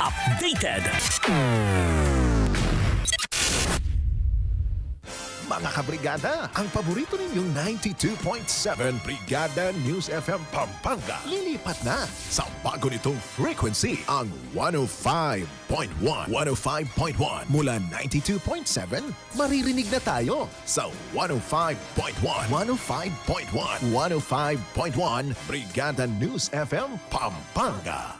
updated. Mga kabrigada, ang paborito ninyong 92.7 Brigada News FM Pampanga. Lilipat na sa bago nitong frequency ang 105.1 105.1 mula 92.7 maririnig na tayo sa 105.1 105.1 105.1 Brigada News FM Pampanga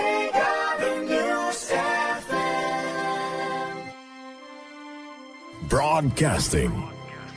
Broadcasting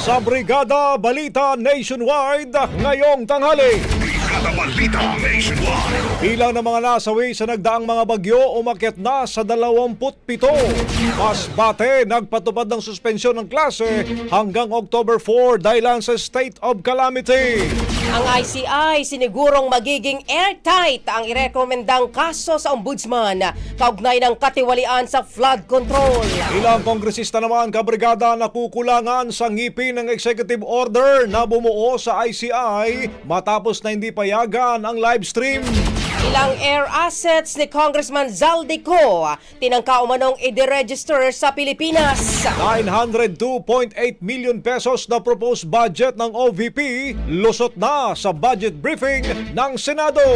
Sa Brigada Balita Nationwide, ngayong tanghali. Balita Nationwide. Bilang ng mga nasawi sa nagdaang mga bagyo umakyat na sa 27. Masbate nagpatupad ng suspensyon ng klase hanggang October 4 dahil lang sa state of calamity. Ang ICI sinigurong magiging airtight ang irekomendang kaso sa ombudsman kaugnay ng katiwalian sa flood control. Ilang kongresista naman kabrigada nakukulangan sa ngipin ng executive order na bumuo sa ICI matapos na hindi payagan ang live stream. Ilang air assets ni Congressman Zaldico tinangka umanong i-deregister sa Pilipinas. 902.8 million pesos na proposed budget ng OVP lusot na sa budget briefing ng Senado.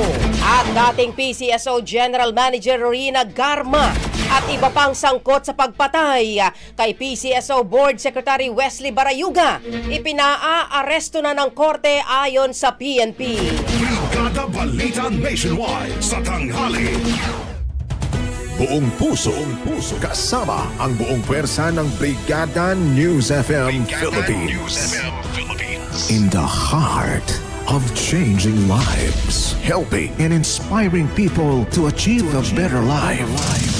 At dating PCSO General Manager Rina Garma at iba pang sangkot sa pagpatay kay PCSO Board Secretary Wesley Barayuga ipinaa-aresto na ng korte ayon sa PNP. Brigada Balita Nationwide. Sa tanghali. Buong puso, buong puso, kasama ang buong pwersa ng Brigada News FM Philippines. In the heart of changing lives, helping and inspiring people to achieve a better life.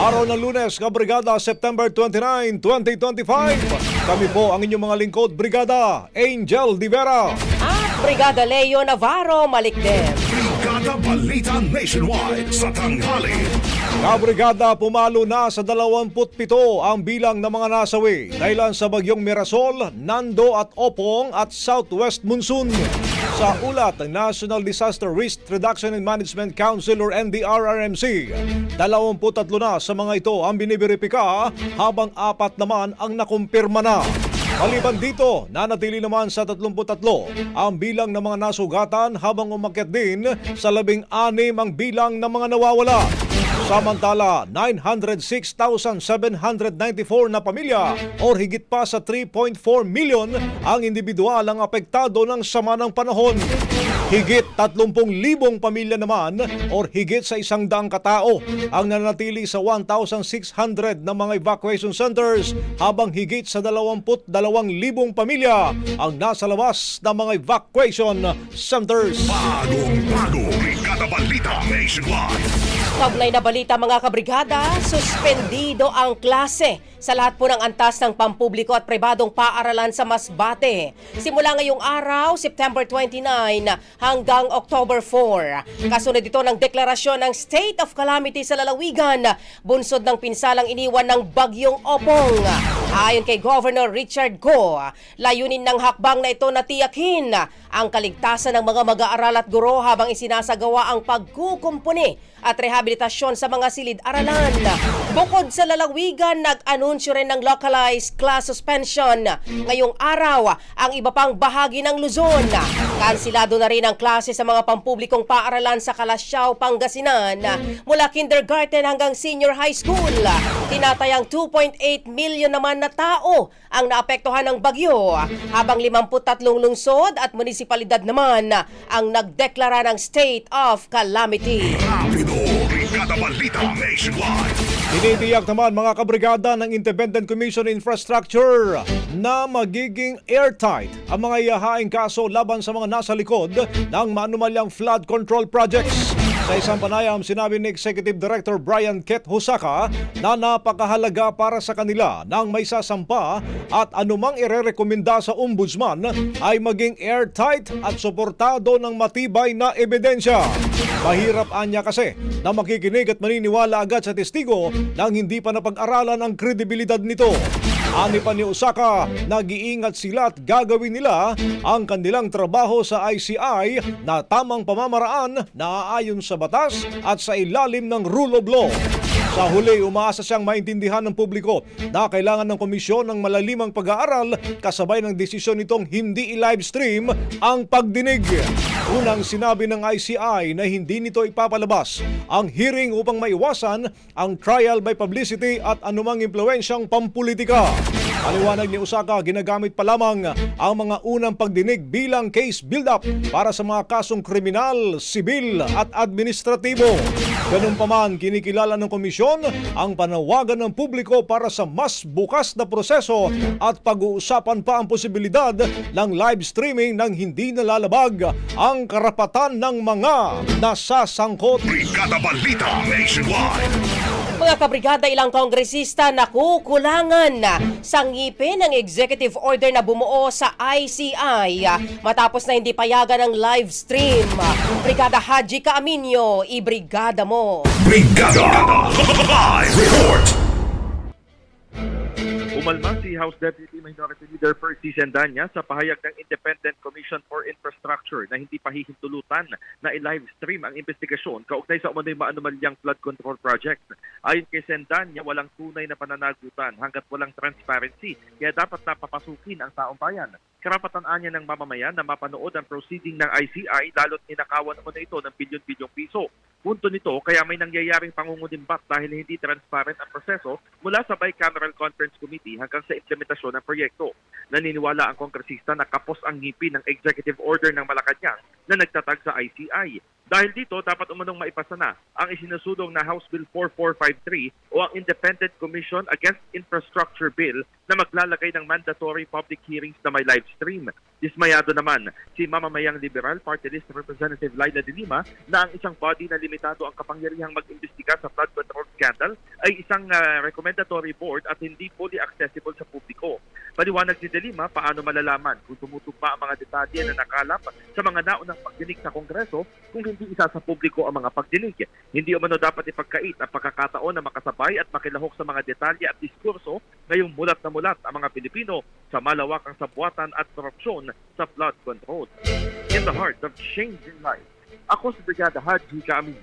Araw ng lunes, Kabrigada, September 29, 2025. Kami po ang inyong mga lingkod, Brigada Angel Divera. At Brigada Leo Navarro Malikden. Brigada Balita Nationwide sa tanghali. Kabrigada pumalo na sa 27 ang bilang ng mga nasawi dahilan sa bagyong Mirasol, Nando at Opong at Southwest Monsoon. Sa ulat ng National Disaster Risk Reduction and Management Council or NDRRMC, 23 na sa mga ito ang biniberipika habang apat naman ang nakumpirma na. Maliban dito, nanatili naman sa 33 ang bilang ng mga nasugatan habang umakyat din sa 16 ang bilang ng mga nawawala. Samantala, 906,794 na pamilya o higit pa sa 3.4 million ang individual ang apektado ng sama ng panahon. Higit 30,000 pamilya naman o higit sa isang daang katao ang nanatili sa 1,600 na mga evacuation centers habang higit sa 22,000 pamilya ang nasa labas ng mga evacuation centers. Bagong bago. Brigada Balita Nationwide. Kaugnay na balita mga kabrigada, suspendido ang klase sa lahat po ng antas ng pampubliko at pribadong paaralan sa Masbate. Simula ngayong araw, September 29 hanggang October 4. Kasunod ito ng deklarasyon ng State of Calamity sa lalawigan, bunsod ng pinsalang iniwan ng Bagyong Opong. Ayon kay Governor Richard Go, layunin ng hakbang na ito na tiyakin ang kaligtasan ng mga mag-aaral at guro habang isinasagawa ang pagkukumpuni at rehabilitasyon sa mga silid-aralan. Bukod sa lalawigan, nag-anunsyo rin ng localized class suspension. Ngayong araw, ang iba pang bahagi ng Luzon. Kansilado na rin ang klase sa mga pampublikong paaralan sa Kalasyaw, Pangasinan mula kindergarten hanggang senior high school. Tinatayang 2.8 million naman na tao ang naapektuhan ng bagyo habang 53 lungsod at munisipalidad naman ang nagdeklara ng state of calamity. Brigada Balita Nationwide. Tinitiyak naman mga kabrigada ng Independent Commission on Infrastructure na magiging airtight ang mga ihahaing kaso laban sa mga nasa likod ng manumalyang flood control projects. Sa isang panayam, sinabi ni Executive Director Brian Ket Husaka na napakahalaga para sa kanila nang may sasampa at anumang irerekomenda sa ombudsman ay maging airtight at suportado ng matibay na ebidensya. Mahirap anya kasi na makikinig at maniniwala agad sa testigo nang hindi pa napag-aralan ang kredibilidad nito. Ani pa ni Osaka, nag-iingat sila at gagawin nila ang kanilang trabaho sa ICI na tamang pamamaraan na aayon sa batas at sa ilalim ng rule of law. Sa huli, umaasa siyang maintindihan ng publiko na kailangan ng komisyon ng malalimang pag-aaral kasabay ng desisyon nitong hindi i-livestream ang pagdinig. Unang sinabi ng ICI na hindi nito ipapalabas ang hearing upang maiwasan ang trial by publicity at anumang impluensyang pampulitika. Paliwanag ni Osaka, ginagamit pa lamang ang mga unang pagdinig bilang case build-up para sa mga kasong kriminal, sibil at administratibo. Ganun pa man, kinikilala ng komisyon ang panawagan ng publiko para sa mas bukas na proseso at pag-uusapan pa ang posibilidad ng live streaming ng hindi nalalabag ang karapatan ng mga nasasangkot. Brigada Balita Nationwide. Mga kabrigada, ilang kongresista nakukulangan sa ngipin ng executive order na bumuo sa ICI matapos na hindi payagan ng live stream. Brigada Haji Kaaminyo, ibrigada mo. Brigada Live Report. Umalma si House Deputy Minority Leader Percy Sendanya sa pahayag ng Independent Commission for Infrastructure na hindi pahihintulutan na i-live stream ang investigasyon kaugnay sa umano'y maanumalyang flood control project. Ayon kay Sendanya, walang tunay na pananagutan hanggat walang transparency kaya dapat napapasukin ang taong bayan. Karapatan anya ng mamamayan na mapanood ang proceeding ng ICI lalo't ninakawan mo na ito ng bilyon-bilyong piso. Punto nito, kaya may nangyayaring pangungunimbat dahil hindi transparent ang proseso mula sa Bicameral Conference Committee hanggang sa implementasyon ng proyekto. Naniniwala ang kongresista na kapos ang ngipin ng executive order ng Malacanang na nagtatag sa ICI. Dahil dito, dapat umanong maipasa na ang isinusulong na House Bill 4453 o ang Independent Commission Against Infrastructure Bill na maglalagay ng mandatory public hearings na may live stream. Dismayado naman si mamamayang liberal party list Representative Laila de Lima na ang isang body na limitado ang kapangyarihang mag-imbestiga sa flood control scandal ay isang ah, recommendatory board at hindi fully accessible sa publiko. Paliwanag ni de paano malalaman kung tumutugma ang mga detalye na nakalap sa mga naunang pagdinig sa Kongreso kung hindi isa sa publiko ang mga pagdinig. Hindi umano dapat ipagkait ang pagkakataon na makasabay at makilahok sa mga detalye at diskurso ngayong mulat na mulat ang mga Pilipino sa malawakang sabuatan at korupsyon sa flood control. In the heart of changing life, ako si Brigada Haji Kaamin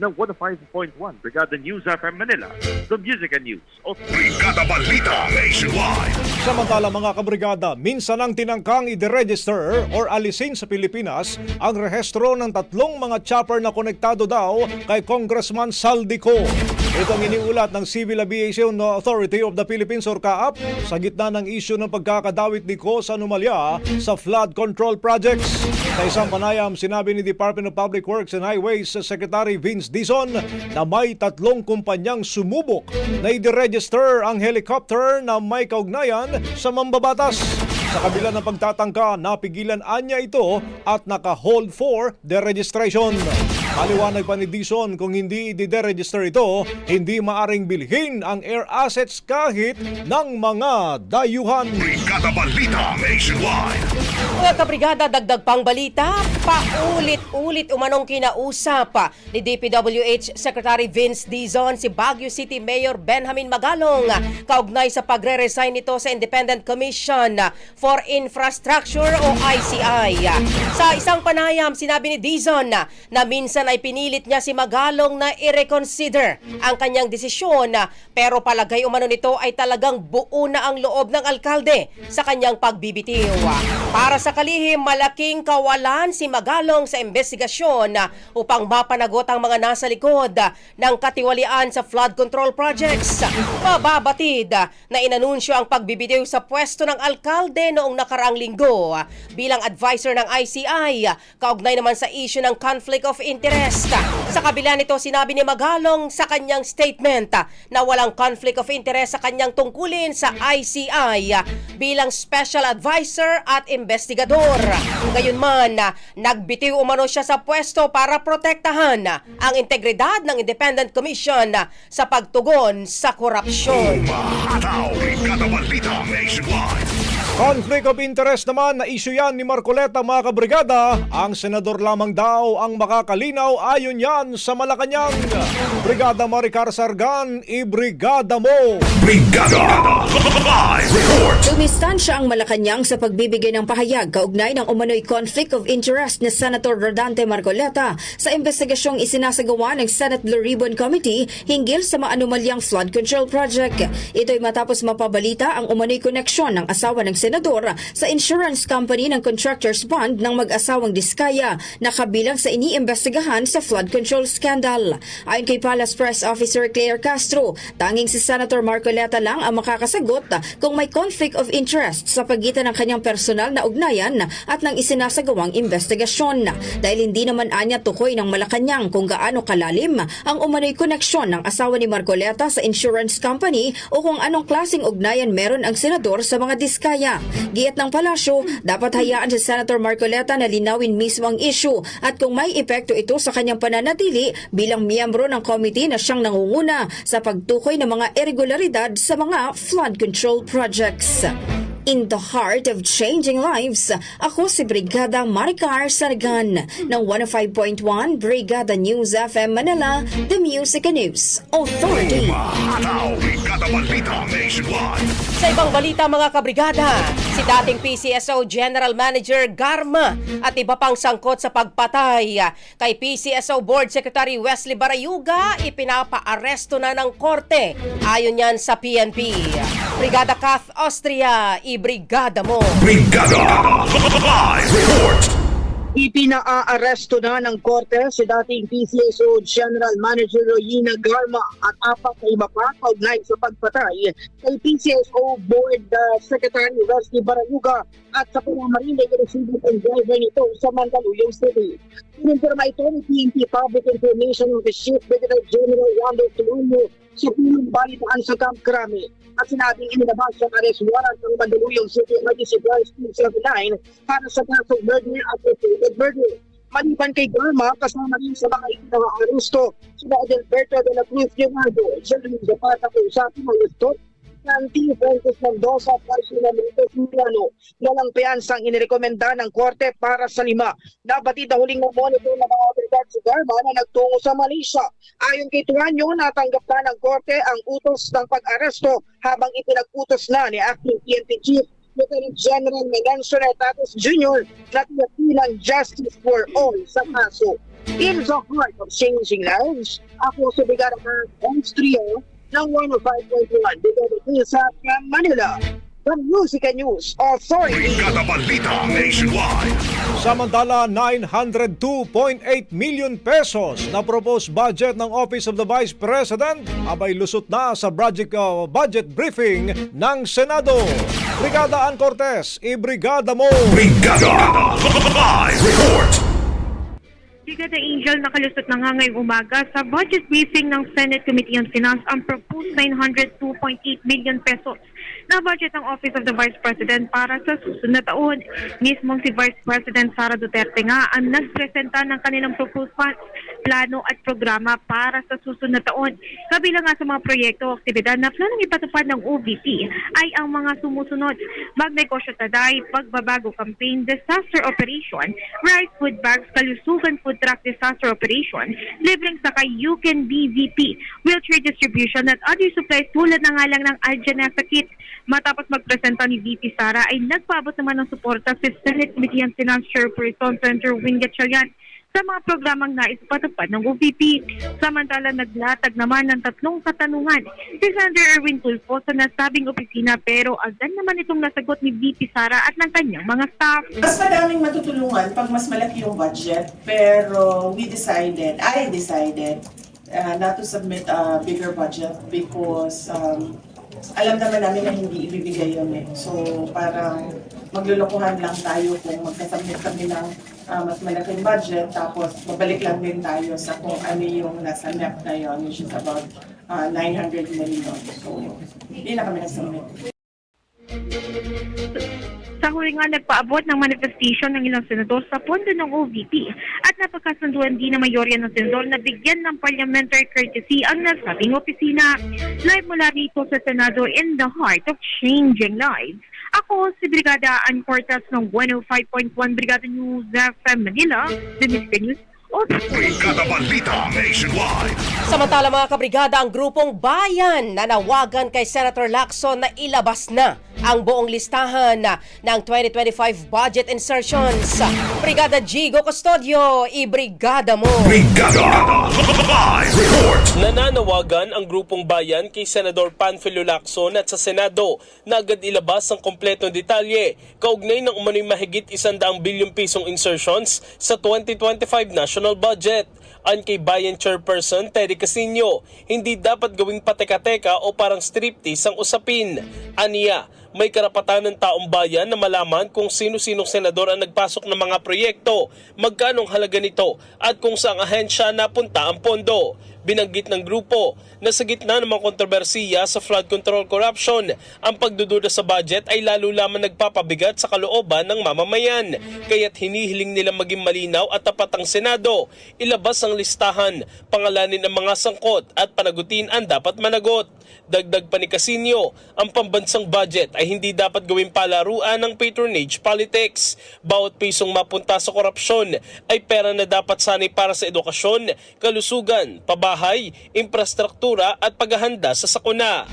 ng 105.1 Brigada News FM Manila, the Music and News Authority. Brigada Balita Nationwide. Samantala mga kabrigada, minsan ang tinangkang i-register or alisin sa Pilipinas ang rehistro ng tatlong mga chopper na konektado daw kay Congressman Saldico. Ito ang iniulat ng Civil Aviation Authority of the Philippines or CAAP sa gitna ng isyu ng pagkakadawit ni Ko sa anomalya sa flood control projects. Sa isang panayam, sinabi ni Department of Public Works and Highways Secretary Vince Dizon na may tatlong kumpanyang sumubok na i-register ang helicopter na may kaugnayan sa mambabatas. Sa kabila ng pagtatangka, napigilan anya ito at naka-hold for deregistration. Maliwanag pa ni Dizon kung hindi i-deregister ito, hindi maaring bilhin ang air assets kahit ng mga dayuhan. Brigada Balita Nationwide. Mga kabrigada, dagdag pang balita, paulit-ulit umanong kinausap ni DPWH Secretary Vince Dizon si Baguio City Mayor Benjamin Magalong kaugnay sa pagre-resign nito sa Independent Commission for Infrastructure o ICI. Sa isang panayam, sinabi ni Dizon na minsan ay pinilit niya si Magalong na i-reconsider ang kanyang desisyon pero palagay umano nito ay talagang buo na ang loob ng alkalde sa kanyang pagbibitiw. Para sa kalihim, malaking kawalan si Magalong sa investigasyon upang mapanagot ang mga nasa likod ng katiwalian sa flood control projects. Mababatid na inanunsyo ang pagbibitiw sa pwesto ng alkalde noong nakaraang linggo bilang advisor ng ICI, kaugnay naman sa issue ng conflict of interest. Sa kabila nito, sinabi ni Magalong sa kanyang statement na walang conflict of interest sa kanyang tungkulin sa ICI bilang special advisor at investigador. Gayunman, nagbitiw umano siya sa pwesto para protektahan ang integridad ng Independent Commission sa pagtugon sa korupsyon. Hataw. Conflict of interest naman na issue yan ni Marcoleta mga kabrigada. Ang senador lamang daw ang makakalinaw ayon yan sa Malacanang. Brigada Maricar Sargan, ibrigada mo! Brigada. Live report. Dumistansya ang Malacanang sa pagbibigay ng pahayag kaugnay ng umano'y conflict of interest ni Senator Rodante Marcoleta sa investigasyong isinasagawa ng Senate Blue Ribbon Committee hinggil sa maanumalyang flood control project. Ito'y matapos mapabalita ang umano'y koneksyon ng asawa ng senador sa insurance company ng contractors bond ng mag-asawang Diskaya na kabilang sa iniimbestigahan sa flood control scandal. Ayon kay Palace Press Officer Claire Castro, tanging si Senator Marcoleta lang ang makakasagot kung may conflict of interest sa pagitan ng kanyang personal na ugnayan at ng isinasagawang investigasyon. Dahil hindi naman anya tukoy ng Malacanang kung gaano kalalim ang umano'y koneksyon ng asawa ni Marcoleta sa insurance company o kung anong klaseng ugnayan meron ang senador sa mga diskaya. Giyat ng palasyo, dapat hayaan si Senator Marcoleta na linawin mismo ang issue at kung may epekto ito sa kanyang pananatili bilang miyembro ng committee na siyang nangunguna sa pagtukoy ng mga irregularidad sa mga flood control projects. In the heart of changing lives, ako si Brigada Maricar Sargan ng 105.1 Brigada News FM Manila, The Music and News Authority. Hataw. Brigada Balita Nationwide. Sa ibang balita mga kabrigada, si dating PCSO General Manager Garma at iba pang sangkot sa pagpatay kay PCSO Board Secretary Wesley Barayuga ipinapaaresto na ng korte ayon yan sa PNP. Brigada Kath Austria, ibrigada mo. Brigada. Live report. Ipinaaresto na ng korte si dating PCSO General Manager Royina Garma at apat na iba pa kaugnay sa pagpatay kay PCSO Board uh, Secretary Wesley Barayuga at sa pamamarinig resibo ng driver nito sa Mandaluyong City. Pinumpirma ito ni PNP Public Information Office Chief Brigadier General Wando Tuluno sa punong balitaan sa Camp Crame at sinabing inilabas sa arrest warrant ng Mandaluyong City Emergency Branch 279 para sa kasong murder at repeated murder. Maliban kay Garma, kasama rin sa mga ikinaka-aresto sina Adelberto de la Cruz Leonardo, Jeremy Zapata Kusati Malustot, Santi Fuentes Mendoza at Marcela Benitez Milano na lang piyansang inirekomenda ng korte para sa lima. Nabatid na huling monitor ng mga otoridad si Garma na nagtungo sa Malaysia. Ayon kay Tuanyo, natanggap na ng korte ang utos ng pag-aresto habang ipinag-utos na ni Acting PNP Chief Lieutenant General Megancio Retatis Jr. na tinapilang justice for all sa kaso. In the heart of changing lives, ako si Brigada Hans Trio ng 105.1 dito sa Manila. The Music News Authority. Brigada Balita Nationwide. Samantala, 902.8 million pesos na proposed budget ng Office of the Vice President abay lusot na sa budget, uh, budget briefing ng Senado. Brigada Ann Cortez, ibrigada mo! Brigada Live Report. Brigada Angel nakalusot na nga ngayong umaga. Sa budget briefing ng Senate Committee on Finance ang proposed 902.8 million pesos na budget ng Office of the Vice President para sa susunod na taon. Mismong si Vice President Sara Duterte nga ang nagpresenta ng kanilang proposed plano at programa para sa susunod na taon. Kabilang nga sa mga proyekto o aktibidad na planong ipatupad ng OVP ay ang mga sumusunod. Magnegosyo taday, pagbabago campaign, disaster operation, rice food bags, kalusugan food truck disaster operation, libreng sakay Yuken BVP, wheelchair distribution at other supplies tulad na nga lang ng Aljanesa kit. Matapos magpresenta ni VP Sara ay nagpaabot naman ng suporta si Senate Committee on Finance Chairperson Senator Wing Gatchalian sa mga programang nais patupad ng OVP. Samantala, naglatag naman ng tatlong katanungan si Senator Erwin Tulfo sa nasabing opisina pero agad naman itong nasagot ni VP Sara at ng kanyang mga staff. Mas madaming matutulungan pag mas malaki yung budget, pero we decided, I decided uh, not to submit a bigger budget because um, alam naman namin na hindi ibibigay yun eh. So parang maglulukuhan lang tayo kung magkasubmit kami ng uh, mas malaking budget tapos babalik lang din tayo sa kung ano yung nasa NEP na yun which is about uh, 900 million. So hindi na kami nag-submit. Sa huli nga nagpaabot ng manifestation ng ilang senador sa pondo ng OVP at napagkasunduan din na mayorya ng senador na bigyan ng parliamentary courtesy ang nasabing opisina. Live mula rito sa Senado in the heart of changing lives. Ako si Brigada Ann Cortez ng 105.1 Brigada News FM Manila, the News Authority. Brigada Balita Nationwide. Samantala mga kabrigada, ang grupong bayan nanawagan kay Senator Lacson na ilabas na ang buong listahan na ng 2025 budget insertions. Brigada Gigo Custodio, ibrigada mo! Brigada Live Report. Nananawagan ang grupong bayan kay Senador Panfilo Lacson at sa Senado na agad ilabas ang kompletong detalye kaugnay ng umano'y mahigit 100 bilyong pisong insertions sa 2025 national budget. An kay Bayan Chairperson Teddy Casino, hindi dapat gawing pateka-teka o parang striptease ang usapin. Aniya, may karapatan ng taong bayan na malaman kung sino-sinong senador ang nagpasok ng mga proyekto, magkanong halaga nito at kung saang ahensya napunta ang pondo. Binanggit ng grupo na sa gitna ng mga kontrobersiya sa flood control corruption, ang pagdududa sa budget ay lalo lamang nagpapabigat sa kalooban ng mamamayan. Kaya't hinihiling nila maging malinaw at tapat ang Senado. Ilabas ang listahan, pangalanin ang mga sangkot at panagutin ang dapat managot. Dagdag pa ni Casino, ang pambansang budget ay hindi dapat gawing palaruan ng patronage politics. Bawat pisong mapunta sa korupsyon ay pera na dapat sanay para sa edukasyon, kalusugan, pabahay, infrastruktura at paghahanda sa sakuna.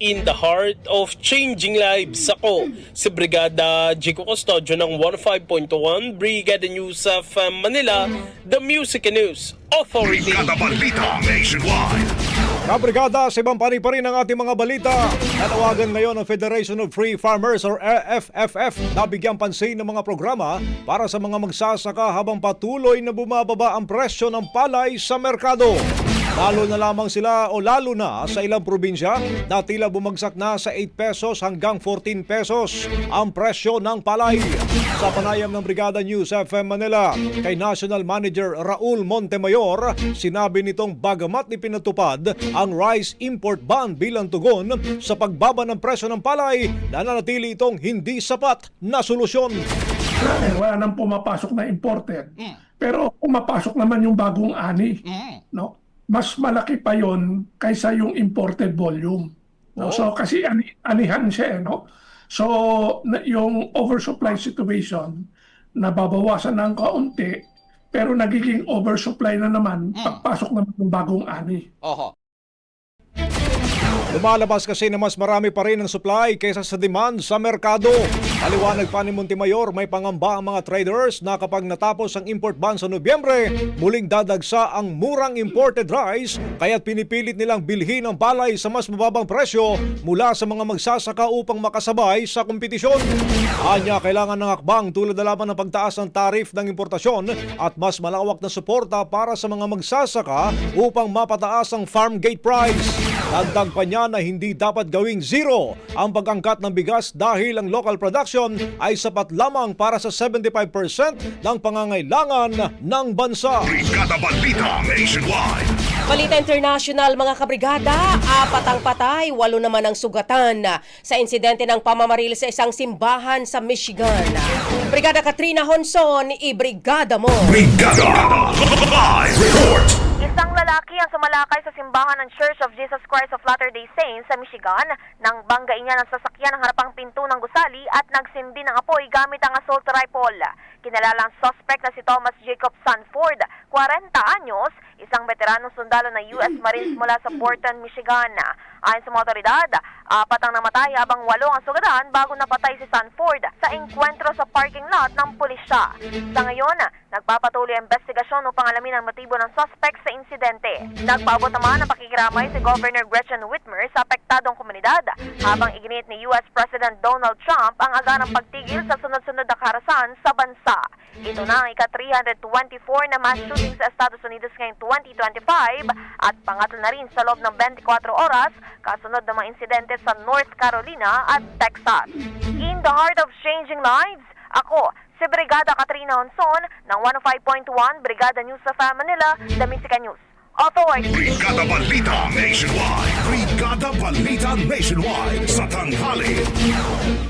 In the heart of changing lives, ako si Brigada Jico Custodio ng 15.1 Brigada News of Manila, the Music News Authority. Brigada Balita Nationwide. Kabrigada, sa ibang pani pa rin ang ating mga balita. Nanawagan ngayon ang Federation of Free Farmers or FFF na bigyang pansin ng mga programa para sa mga magsasaka habang patuloy na bumababa ang presyo ng palay sa merkado. Lalo na lamang sila o lalo na sa ilang probinsya na tila bumagsak na sa 8 pesos hanggang 14 pesos ang presyo ng palay. Sa panayam ng Brigada News FM Manila kay National Manager Raul Montemayor, sinabi nitong bagamat ipinatupad ang rice import ban bilang tugon sa pagbaba ng presyo ng palay, nananatili itong hindi sapat na solusyon. Wala nang pumapasok na imported. Pero pumapasok naman yung bagong ani, no? Mas malaki pa yon kaysa yung imported volume. No? So kasi ani, anihan siya, eh, no? So yung oversupply situation nababawasan ng kaunti pero nagiging oversupply na naman pagpasok naman ng bagong ani. Lumalabas kasi na mas marami pa rin ang supply kaysa sa demand sa merkado. Paliwanag pa ni Montimayor, may pangamba ang mga traders na kapag natapos ang import ban sa Nobyembre, muling dadagsa ang murang imported rice kaya't pinipilit nilang bilhin ang palay sa mas mababang presyo mula sa mga magsasaka upang makasabay sa kompetisyon. Anya, kailangan ng akbang tulad na lamang ng pagtaas ng tarif ng importasyon at mas malawak na suporta para sa mga magsasaka upang mapataas ang farm gate price. Dagdag pa niya na hindi dapat gawing zero ang pag-angkat ng bigas dahil ang local production ay sapat lamang para sa 75% ng pangangailangan ng bansa. Brigada Balita Nationwide. Balita International mga kabrigada, apat ang patay, walo naman ang sugatan sa insidente ng pamamaril sa isang simbahan sa Michigan. Brigada Katrina Honson, ibrigada mo! Brigada Live lalaki ang sumalakay sa simbahan ng Church of Jesus Christ of Latter-day Saints sa Michigan nang banggain niya ng sasakyan ng harapang pinto ng gusali at nagsindi ng apoy gamit ang assault rifle. Kinalala ang suspect na si Thomas Jacob Sanford, 40 anyos, isang veteranong sundalo ng U.S. Marines mula sa Portland, Michigan. Ayon sa mga otoridad, apat ang namatay habang walong ang sugatan bago napatay si Sanford sa engkwentro sa parking lot ng pulisya. Sa ngayon, nagpapatuloy ang investigasyon upang alamin ang motibo ng suspect sa insidente. Nagpaabot naman ang pakikiramay si Governor Gretchen Whitmer sa apektadong komunidad habang iginit ni U.S. President Donald Trump ang agarang pagtigil sa sunod-sunod na karahasan sa bansa. Ito na ang ika-324 na mass shooting sa Estados Unidos ngayong 2025 at pangatlo na rin sa loob ng 24 oras kasunod ng mga insidente sa North Carolina at Texas. In the heart of changing lives, ako, si Brigada Katrina Honson ng 105.1 Brigada News sa Manila, The Mexican News. Authority. Brigada Balita Nationwide. Brigada Balita Nationwide. Sa tanghali.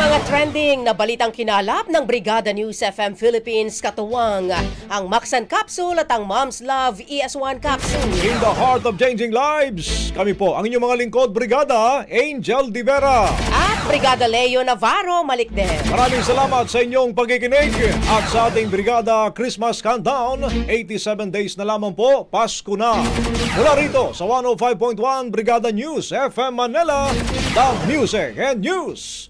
Mga trending na balitang kinalap ng Brigada News FM Philippines katuwang ang Maxan Capsule at ang Mom's Love ES1 Capsule. In the heart of changing lives, kami po ang inyong mga lingkod, Brigada Angel Di Vera. At Brigada Leo Navarro Malikden. Maraming salamat sa inyong pagkikinig at sa ating Brigada Christmas Countdown. 87 days na lamang po, Pasko na. Mula rito sa 105.1 Brigada News FM Manila, The Music and News